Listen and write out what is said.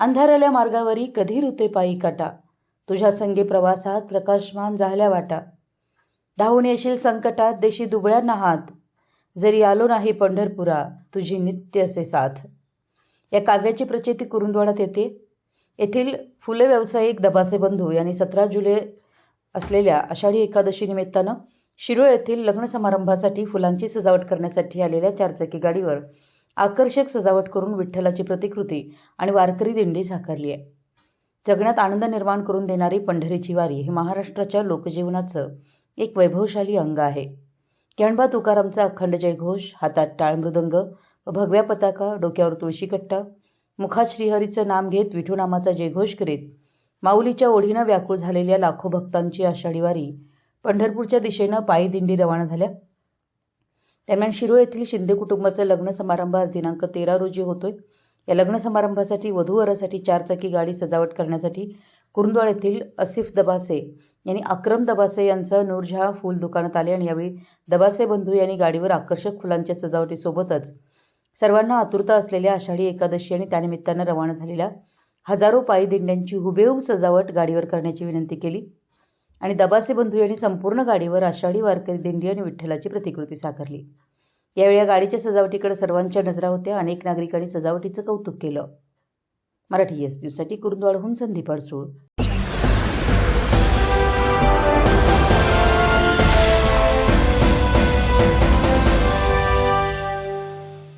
अंधारल्या मार्गावरी कधी ऋते पायी काटा? तुझ्या संगे प्रवासात प्रकाशमान झाल्या वाटा. धावून येशील संकटात देशी दुबळ्यांना हात जरी आलो नाही पंढरपुरा तुझी नित्य असे साथ. या काव्याची प्रचिती कुरुंदवाडात येते. येथील फुले व्यावसायिक दबासे बंधू यांनी सतरा जुलै असलेल्या आषाढी एकादशी निमित्तानं शिरोळ येथील लग्न समारंभासाठी फुलांची सजावट करण्यासाठी आलेल्या चारचाकी गाडीवर आकर्षक सजावट करून विठ्ठलाची प्रतिकृती आणि वारकरी दिंडी साकारली आहे. जगण्यात आनंद निर्माण करून देणारी पंढरीची वारी हे महाराष्ट्राच्या लोकजीवनाचं एक वैभवशाली अंग आहे. केणबा तुकारामचा अखंड जयघोष हातात टाळ मृदंग व भगव्या पताका डोक्यावर तुळशी कट्टा मुखात श्रीहरीचं नाम घेत विठूनामाचा जयघोष करीत माऊलीच्या ओढीनं व्याकुळ झालेल्या लाखो भक्तांची आषाढी वारी पंढरपूरच्या दिशेनं पायी दिंडी रवाना झाल्या. दरम्यान शिरोळ येथील शिंदे कुटुंबाचं लग्न समारंभ आज दिनांक तेरा रोजी होतोय. या लग्न समारंभासाठी वधूवरासाठी चारचाकी गाडी सजावट करण्यासाठी कुरुंदवाड येथील असिफ दबासे यांनी अक्रम दबासे यांचं नूरजहा फूल दुकानात आले आणि यावेळी दबासे बंधू यांनी गाडीवर आकर्षक फुलांच्या सजावटीसोबतच सर्वांना आतुरता असलेल्या आषाढी एकादशी आणि त्यानिमित्तानं रवाना झालेल्या हजारो पायी दिंड्यांची हुबेहूब सजावट गाडीवर करण्याची विनंती केली आणि दबासे बंधू यांनी संपूर्ण गाडीवर आषाढी वारकरी दिंडी आणि विठ्ठलाची प्रतिकृती साकारली. यावेळी या गाडीच्या सजावटीकडे सर्वांच्या नजरा होत्या. अनेक नागरिकांनी सजावटीचं कौतुक केलं. मराठी एस दिवसाठी कुरुंदवाडहून संदीप अडसूळ.